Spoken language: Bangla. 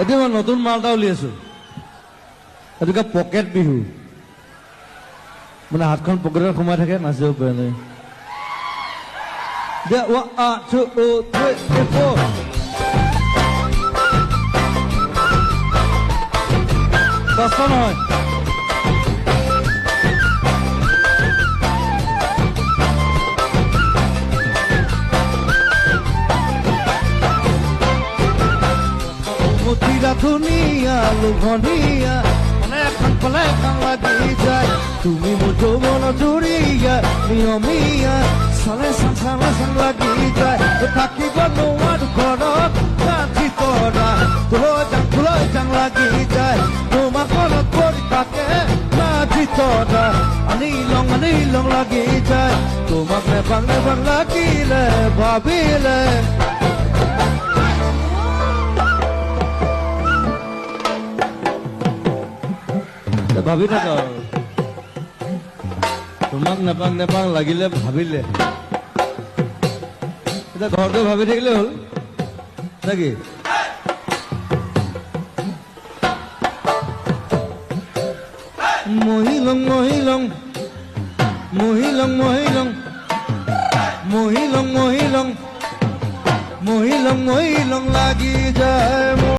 এতিয়া মই নতুন মাল এটা উলিয়াইছো। এইটোকে পকেট বিহু? মানে হাতখন পকেটত সোমাই থাকে নাচিব পাৰে নাই. দহটা নহয়। মতিৰা ধুনীয়া, লোভনীয়া মানে এখন ফালে লাগি যায়। তুমি মোৰ যৌৱন জুৰিয়া নিয়মীয়া চালে চালে চান লাগি যায়। থাকিব নোৱাৰো ঘৰত কাঠি তৰা তোলৈ যাং তোলৈ যাং লাগি যায়। তোমাক মনত পৰি থাকে কাঠি তৰা আনি লং আনি লং লাগি যায়। তোমাক নেপাং নেপাং লাগিলে ভাবিলে। ভাবি থাক। তোমাক নেপাং নেপাং লাগিলে ভাবিলে। এতিয়া ঘৰতে ভাবি থাকিলে হ'ল। নেকি মহিলং মহিলং মহিলং মহিলং মহিলং মহিলং মহিলং মহিলং লাগি যায়